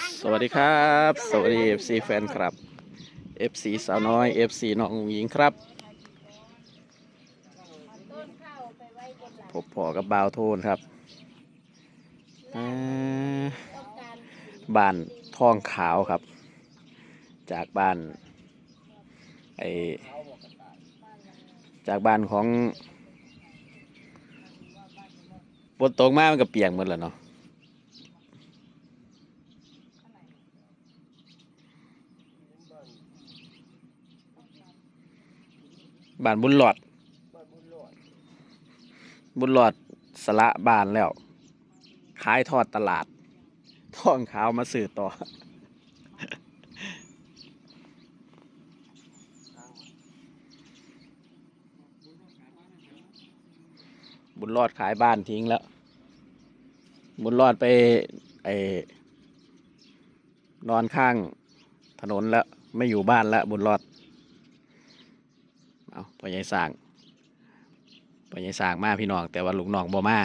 สวัสดีครับ สวัสดี FC แฟนครับ FC สาวน้อย FC น้องหญิงครับพบพอกับบาวโทนครับอ่าบ้านทองขาวครับ จากบ้านไอจากบ้านของฝนตกมามันก็เปียกหมดแล้วเนาะ บ้านบุญหลอด บุญหลอดสละบ้านแล้ว ขายทอดตลาดท่องขาวมาสื่อต่อ บุญรอดขายบ้านทิ้งแล้ว บุญรอดไปไอนอนข้างถนนแล้ว ไม่อยู่บ้านแล้วบุญรอด เอาพ่อใหญ่สร้างพ่อใหญ่สร้างมาพี่น้องแต่ว่าลูกน้องบ่มา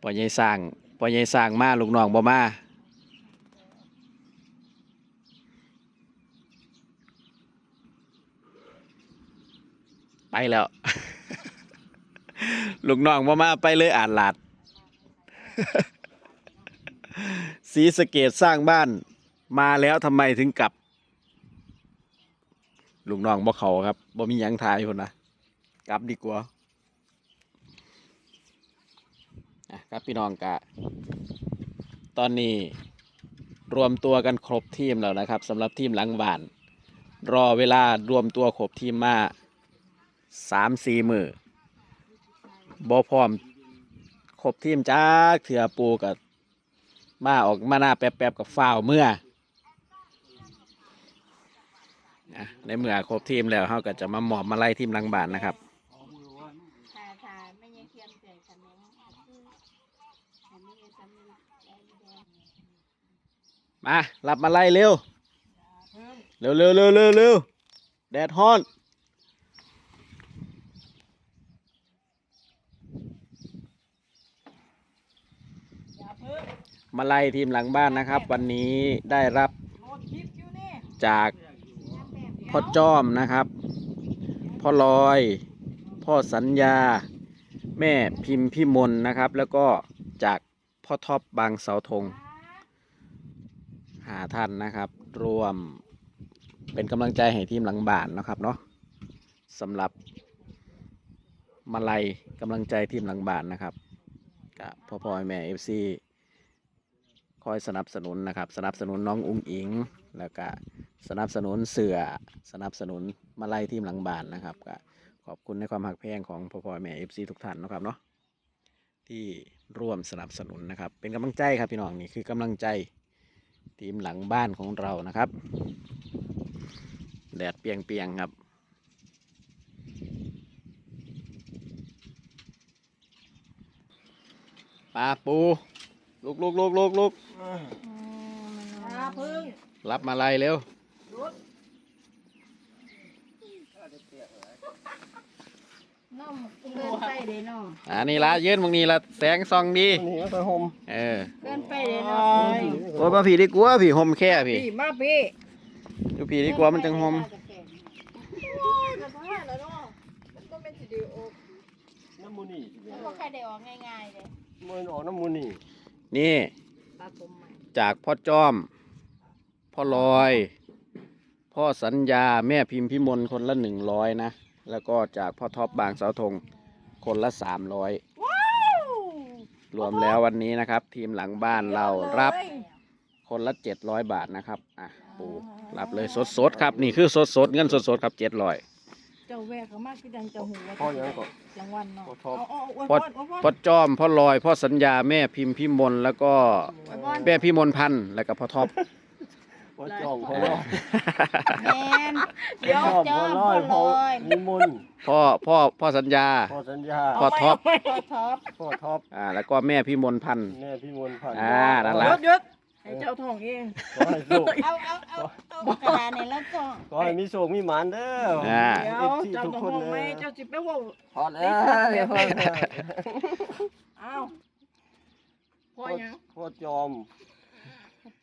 พ่อใหญ่สร้างพ่อใหญ่สร้างมาลูกน้องบ่มาไปแล้ว ลูกน้องบ่มาไปเลยอ่านหลาดสีสเกตสร้างบ้านมาแล้วทำไมถึงกลับ ลูกน้องบ่เขาครับบ่มียังทายคนนะกลับดีกว่าครับพี่น้องกะ ตอนนี้รวมตัวกันครบทีมแล้วนะครับสำหรับทีมหลังบ้าน รอเวลารวมตัวครบทีมมาสามสี่มือบ่พร้อมครบทีมจ้าเถื่อปูกับมาออกมาหน้าแป๊บๆกับฝ้าวเมื่อ อะในเมื่อครบทีมแล้วเขาก็จะมาหมอบมาไล่ทีมหลังบ้านนะครับถ่ายถ่ายไม่ยังเคียมใจขนมคืออันนี้สำนึกได้แดงมารับมาไล่เร็วเร็วเร็วเร็วเร็วเร็วแดดฮ้อนมาไล่ทีมหลังบ้านนะครับ วันนี้ได้รับจาก พ่อจ้อมนะครับ พ่อลอย พ่อสัญญา แม่พิมพ์พี่มนนะครับ แล้วก็จากพ่อท็อปบางเสาธงหาท่านนะครับรวมเป็นกำลังใจให้ทีมหลังบ้านนะครับเนาะสำหรับมาลัยกำลังใจทีมหลังบ้านนะครับกับพ่อพ่อแม่เอฟซีคอยสนับสนุนนะครับ สนับสนุนน้องอุ้งอิง แล้วก็ สนับสนุนเสือสนับสนุนมาลัยทีมหลังบ้านนะครับก็ขอบคุณในความหักแพงของพ่อพ่อแม่เอฟซีทุกท่านนะครับเนาะที่ร่วมสนับสนุนนะครับ เป็นกำลังใจครับพี่น้องนี่คือกำลังใจทีมหลังบ้านของเรานะครับ แดดเปรียงๆครับ ปลาปูลุกลุกลุกลุกลุกอย่าเพิ่งรับมาลัยเร็ว น้องเกินไปเลยน้องอ่านี่ละยืนตรงนี้ละแสงส่องดีนี่ก็ห่มเออเกินไปเลยน้องโอ้ยมาผีดีกว่าผีห่มแค่ผีพี่มาพี่อยู่ผีดีกว่ามันจังห่มโอ้ยกระพ้าแล้วเนาะมันก็เป็นสิดีโอน้ำมูนี่แล้วก็ใครได้ออกง่ายๆเลยมันออกน้ำมูนี่นี่ปลาผมใหม่จากพ่อจ้อม พ่อลอย พ่อสัญญาแม่พิมพ์พิมลคนละหนึ่งร้อยนะ แล้วก็จากพ่อท็อปบางเสาธงคนละสามร้อยว้าวรวมแล้ววันนี้นะครับ ทีมหลังบ้านเรารับ คนละเจ็ดร้อยบาทนะครับอะปูรับเลยสดสดๆครับนี่คือสดสดๆเงินสดสดๆครับเจ็ดร้อยเจ้าแวกเขามากคือดังเจ้าหูว่าพ่อยังก็รางวัลเนาะพ่อท็อปเอาเอาพ่อเอาเอาพ่อจ้อมพ่อลอยพ่อสัญญาแม่พิมพ์พิมลแล้วก็เอาเอาแม่พิมลพันธ์แล้วก็พ่อท็อป พ่อจอมพ่อลอยแมนเดี๋ยวพ่อจอพ่อมลพ่ออยพ่อลอยนิมนต์พ่อพ่อพ่อสัญญา พ่อสัญญาพ่อท็อปพ่อท็อปพ่อท็อปอ่าแล้วก็แม่พิมลพันธ์แม่พี่มนต์พันธ์อ่านั่นล่ะหยุดหยุดให้เจ้าทองเองขอให้สุขเอาเอาเอาเอากระดาษนี่แล้วก็ขอให้มีโชคมีหมานเด้ออ่าเดี๋ยวเอฟซีเจ้าทุกต้องคนห้องเลไหมยเจ้าจิไปเว่าพอแล้วพ่อเอาพ่อยังพ่อจอม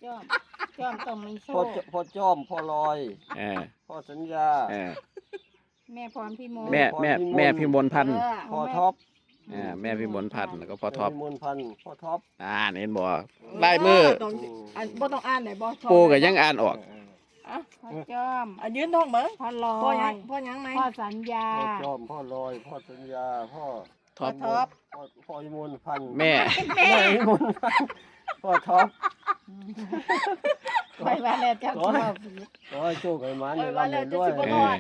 จอมจอมต้องมีโชพ่อคจพ่อจ้อมพ่อลอยเออพ่อสัญญา เออแม่พรพี่โมแม่แม่แม่พิมลพันธ์เออพ่อท็อปอ่าแม่พิมลพันธ์แล้วก็พ่อท็อปพิมลพันธ์พ่อท็อปอ่าเห็นบ่ลายมือต้องอันบ่ต้องอ่านได้บ่ปูก็ยังอ่านออก อะพ่อจอมอะยืนท้องเบิ่งพ่อลอพ่อหยังยพ่อหยังไหม พ่อสัญญา พ่อจ้อมพ่อลอยพ่อสัญญาพ่อท็อปท็อปพ่อพ่อพิมลพันธ์แม่ แม่พิมลพันธ์พ่อท็อป ไปว่าแล้วเจ้าโอ้ชยอบขอให้โชคให้หมันโอ้ให้ยว่าร่ำแล้ให้วจะด้วยสิบ่เอรออด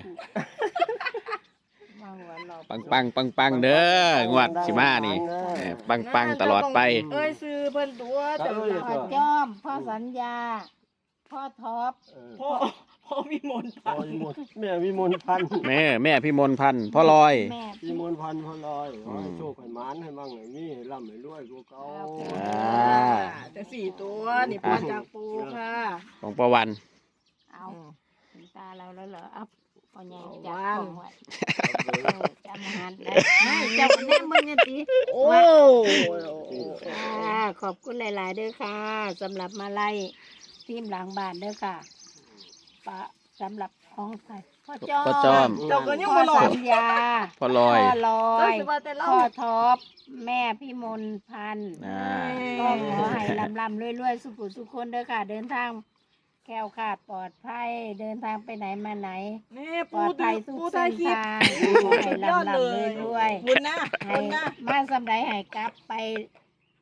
บางวันเราปังปังปังปังเด้องวดสิมานี่เออปังปังตลอดไป เอ้ยซื้อเพิ่นตัวแต่เอ้ยพ่อจอมพ่อสัญญา พ่อท็อปเออพ่อ พ่อมีมนต์พ่อพิมลแม่พิมลพันธ์แม่แม่พิมลพันธ์พ่อลอย แม่พิมลพันธ์พ่อลอยขอให้โชคให้หมันให้มั่งให้มีให้ร่ำให้รวยกูเก่าอ่า แต่สี่ตัวนี่พ่อจากปูค่ะของประวัน เอาถึงตาเราแล้วเหรอเอาพ่อใหญ่เอาจับวางของไว้เออจำอาหารได้ไม่จับแน่มึงเนี่ยตีโอ้ค่ะขอบคุณหลายๆด้วยค่ะสำหรับมาไล่ทีมหลังบ้านด้วยค่ะ ปะสำหรับของใครพ่อจอมพ่อจอม เจ้าก็ยังพ่บ่อรอสัดญญาพ่อลอย พ่อลอเจ้ายสิว่าแต่เราพ่อท็อปแม่พี่มนพันธ์อ่า ก็ขอให้ลำลำรวยๆ สุขุสุขคนเด้อค่ะ เดินทางแคล้วคลาดปลอดภัยเดินทางไปไหนมาไหนนี่ปลปูอดตัภัวยทุกปูเส้ตายนคลิป ทางขอให้ลำลำรวยบุญนะๆให้บุญนะมาสำใดให้กลับไป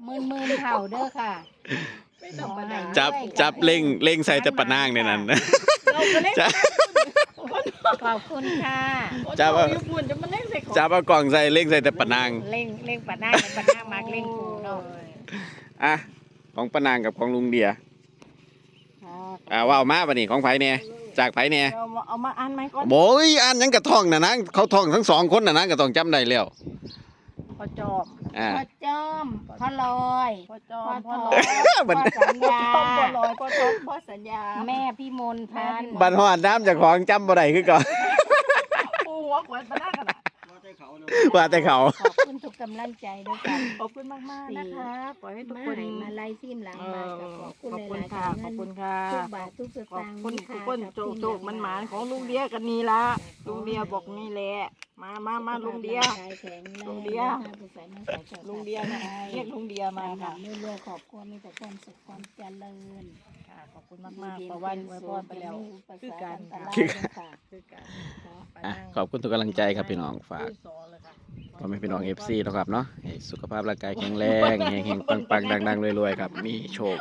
หมื่นหมื่นๆเท่าเด้อค่ะ ไม่ต้องประดา จับจับเล่งเล่งใส่แต่ปะนางในนั้น เราก็เล่นจับขอบคุณค่ะจับเอาอยู่ปุ่นจะมาเล่นใส่ของจับเอากล่องใส่เล่งใส่แต่ปะนาง เล่งเล่งปะนางปะนางมากเล่งปูเนาะอะของปะนางกับของลุงเดียค่ะอ่าว่าวมาบัดนี้ของไผเนี่ยจากไผเนี่ยเอามาเอามาอ่านไหมก่อนโอ้ยอ่านหยังกระท่องน่ะนะเขาท่องทั้งสองคนน่ะนะก็ต้องจำได้แล้ว พ่อจอมอ่า พ่อจอมพ่อลอย พ่อจอพ่อมทพ่ออลอยบัดพ่อสัญญาพ่อพ่อลอยพ่อทบพ่อสัญญาแม่พี่มนพันธ์บัดฮอดน้ำจากของจำบ่ได้คือก่อนปูหัวขวดมาหน้ากันอะว่าแต่เขา ขอบคุณทุกกำลังใจด้วยกันขอบคุณมากมากๆนะคะปล่อยให้ทุกมาคนให้มาไล่ซิมหลังเอบ้านอก็ขอบคุณขอบหคุณลายๆค่ะค่ะ ขอบคุณค่ะ ทุกบาททุกสขอบตางค์คุณมีทุกค่าคนกับโจกทีโจกมันหมานของลุงเดียกันนี่ละลุงเดียบอกนี่แหละ มามามาลุงเดียกายแข็งแรงลุงเดียนะคะผู้ใส่มาใส่เสื้อลุงเดียนะเรียกลุงเดียมามาค่ะค่ะเรื่อยๆขอบคุณมีแต่ความสุขความเจริญค่ะ ขอบคุณมากมากๆประวันไว้พรไปแล้ว คือกัน คือค่ะคือกันอะขอบคุณทุกกำลังใจครับพี่น้องฝากสอนเลยค่ะพ่อแม่พี่น้อง FC เนาะครับเนาะให้สุขภาพร่างกายแข็งแรงเฮงๆปังๆดังๆรวยๆครับมีโชค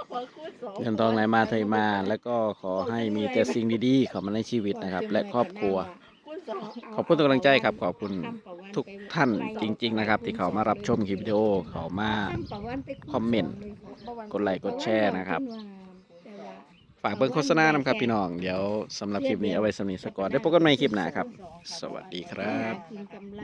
เงินทองไหลมาเทมา แล้วก็ขอให้มีแต่สิ่งดีๆเข้ามาในชีวิตนะครับ และครอบครัว ขอบคุณทุกกำลังใจครับ ขอบคุณทุกท่านจริง ๆ นะครับ ที่เขามารับชมคลิปวิดีโอเขามาคอมเมนต์กดไลค์กดแชร์นะครับ ฝากเบิ่งโฆษณานำครับพี่น้อง เดี๋ยวสำหรับคลิปนี้เอาไว้สำนีสกก่อนได้พบกันใหม่คลิปหน้าครับ สวัสดีครับกินกำไร